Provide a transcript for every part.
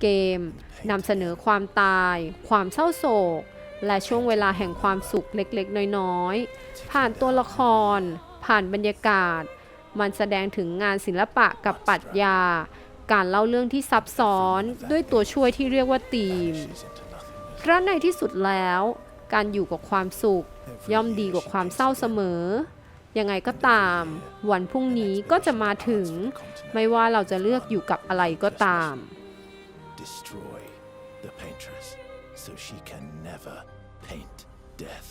เกมนำเสนอความตาย ความเศร้าโศก และช่วงเวลาแห่งความสุขเล็กๆ น้อยๆ ผ่านตัวละคร ผ่านบรรยากาศ มันแสดงถึงงานศิลปะกับปรัชญา การเล่าเรื่องที่ซับซ้อนด้วยตัวช่วยที่เรียกว่าธีมเพราะในที่สุดแล้ว การอยู่กับความสุข ย่อมดีกว่าความเศร้าเสมอ ยังไงก็ตาม วันพรุ่งนี้ก็จะมาถึง ไม่ว่าเราจะเลือกอยู่กับอะไรก็ตาม Destroy the paintress so she can never paint death.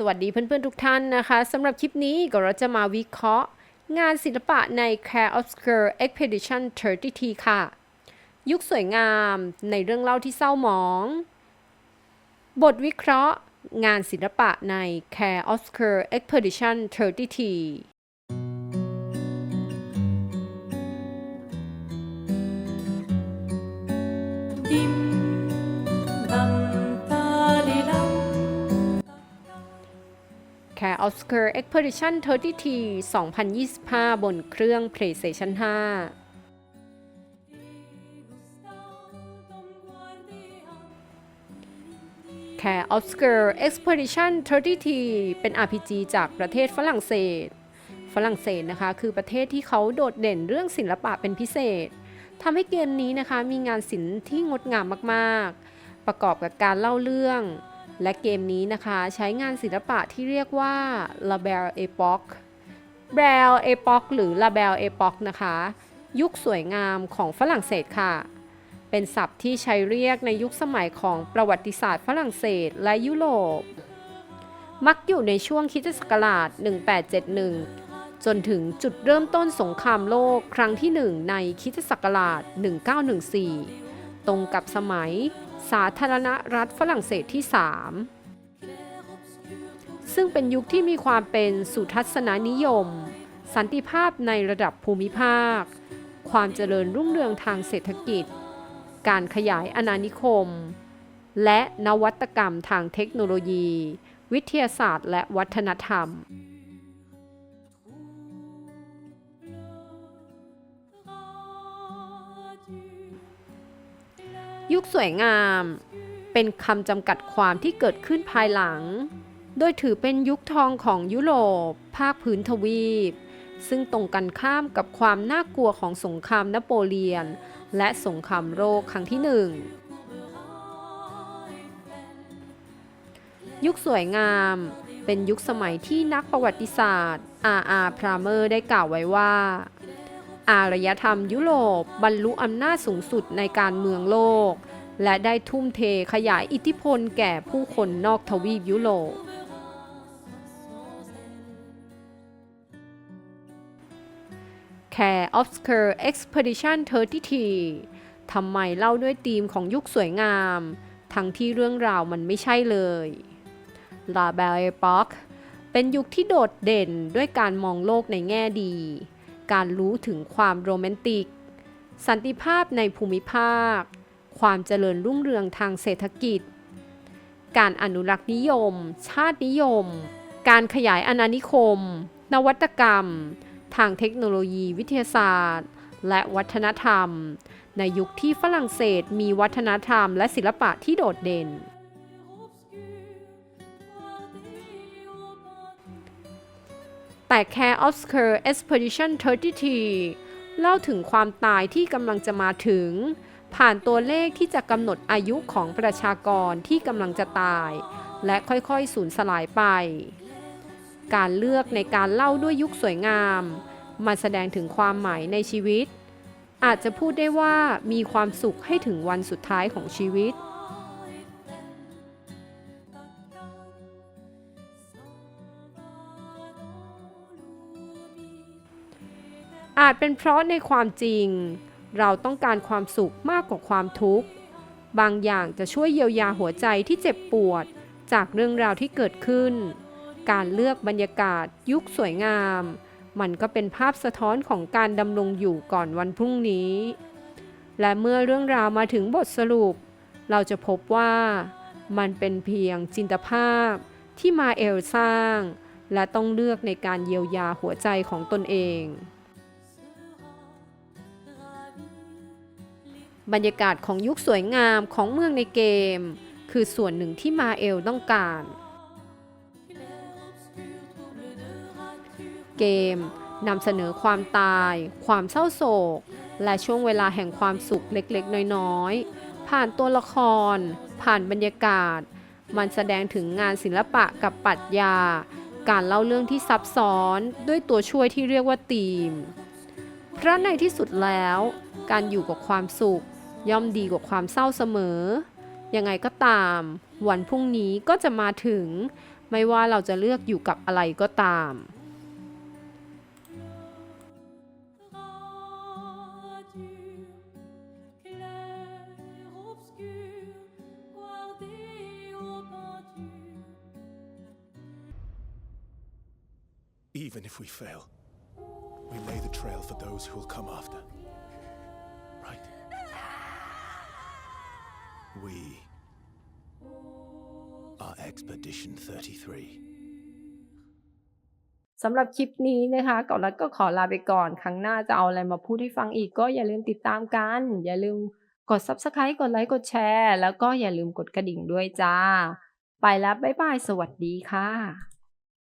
สวัสดีเพื่อนๆทุกท่านนะคะสำหรับคลิปนี้ก็เราจะมาวิเคราะห์ งานศิลปะใน Care Obscure Expedition 30T ค่ะ ยุคสวยงามในเรื่องเล่าที่เศร้าหมอง บทวิเคราะห์ งานศิลปะใน Care Obscure Expedition 30T Care Obscure Expedition 30T 2025 บนเครื่อง PlayStation 5 Care Obscure Expedition 30T เป็น RPG จากประเทศฝรั่งเศส ฝรั่งเศสนะคะคือประเทศที่เขาโดดเด่นเรื่องศิลปะเป็นพิเศษทำให้เกมนี้นะคะมีงานศิลป์ที่งดงามมากๆ ประกอบกับการเล่าเรื่อง และเกมนี้นะคะใช้งานศิลปะที่เรียกว่า La Belle Époque Belle Époque หรือ La Belle Époque นะคะ ยุคสวยงามของฝรั่งเศสค่ะ เป็นศัพท์ที่ใช้เรียกในยุคสมัยของประวัติศาสตร์ฝรั่งเศสและยุโรป มักอยู่ในช่วงคริสตศักราช 1871 จนถึงจุดเริ่มต้นสงครามโลกครั้งที่หนึ่งในคริสตศักราช 1914 ตรงกับสมัย สาธารณรัฐฝรั่งเศสที่ 3 ซึ่งเป็นยุคที่มีความเป็นสุทัศนนิยม สันติภาพในระดับภูมิภาค ความเจริญรุ่งเรืองทางเศรษฐกิจ การขยายอาณานิคม และนวัตกรรมทางเทคโนโลยี วิทยาศาสตร์และวัฒนธรรม ยุคสวยงาม เป็นคำจำกัดความที่เกิดขึ้นภายหลัง โดยถือเป็นยุคทองของยุโรป ภาคพื้นทวีป ซึ่งตรงกันข้ามกับความน่ากลัวของสงครามนโปเลียน และสงครามโลกครั้งที่หนึ่งยุคสวยงาม เป็นยุคสมัยที่นักประวัติศาสตร์อาอาพรามเมอร์ได้กล่าวไว้ว่า อารยธรรมยุโรปบรรลุอำนาจสูงสุดในการเมืองโลก และได้ทุ่มเทขยายอิทธิพลแก่ผู้คนนอกทวีปยุโรป Care Obscure Expedition 30T ทำไมเล่าด้วยธีมของยุคสวยงาม ทั้งที่เรื่องราวมันไม่ใช่เลย La Belle Époque เป็นยุคที่โดดเด่นด้วยการมองโลกในแง่ดี การรู้ถึงความโรแมนติก สันติภาพในภูมิภาค ความเจริญรุ่งเรืองทางเศรษฐกิจ การอนุรักษ์นิยม ชาตินิยม การขยายอาณานิคม นวัตกรรม ทางเทคโนโลยีวิทยาศาสตร์ และวัฒนธรรม ในยุคที่ฝรั่งเศสมีวัฒนธรรมและศิลปะที่โดดเด่น แต่ Care Obscure Expedition 30T เล่าถึงความตายที่กำลังจะมาถึง ผ่านตัวเลขที่จะกำหนดอายุของประชากรที่กำลังจะตาย และค่อยๆ สูญสลายไป การเลือกในการเล่าด้วยยุคสวยงาม มาแสดงถึงความหมายในชีวิต อาจจะพูดได้ว่ามีความสุขให้ถึงวันสุดท้ายของชีวิต อาจเป็นเพราะในความจริง เราต้องการความสุขมากกว่าความทุกข์ บางอย่างจะช่วยเยียวยาหัวใจที่เจ็บปวด จากเรื่องราวที่เกิดขึ้น การเลือกบรรยากาศยุคสวยงาม มันก็เป็นภาพสะท้อนของการดำรงอยู่ก่อนวันพรุ่งนี้ และเมื่อเรื่องราวมาถึงบทสรุป เราจะพบว่ามันเป็นเพียงจินตภาพที่มาเอลสร้าง และต้องเลือกในการเยียวยาหัวใจของตนเอง บรรยากาศของยุคสวยงามของเมืองในเกม คือส่วนหนึ่งที่มาเอลต้องการ เกมนำเสนอความตาย ความเศร้าโศก และช่วงเวลาแห่งความสุขเล็กๆ น้อยๆ ผ่านตัวละคร ผ่านบรรยากาศ มันแสดงถึงงานศิลปะกับปรัชญา การเล่าเรื่องที่ซับซ้อนด้วยตัวช่วยที่เรียกว่าธีม เพราะในที่สุดแล้ว การอยู่กับความสุข ย่อมดีกว่าความเศร้าเสมอ ยังไงก็ตาม วันพรุ่งนี้ก็จะมาถึง ไม่ว่าเราจะเลือกอยู่กับอะไรก็ตาม Even if we fail, we lay the trail for those who will come after. We are Expedition 33. สำหรับคลิปนี้นะคะก่อนแล้วก็ขอลาไปก่อน ครั้งหน้าจะเอาอะไรมาพูดให้ฟังอีกก็อย่าลืมติดตามกัน อย่าลืมกด Subscribe กดไลค์กดแชร์ แล้วก็อย่าลืมกดกระดิ่งด้วยจ้า ไปแล้ว บ๊ายบาย สวัสดีค่ะ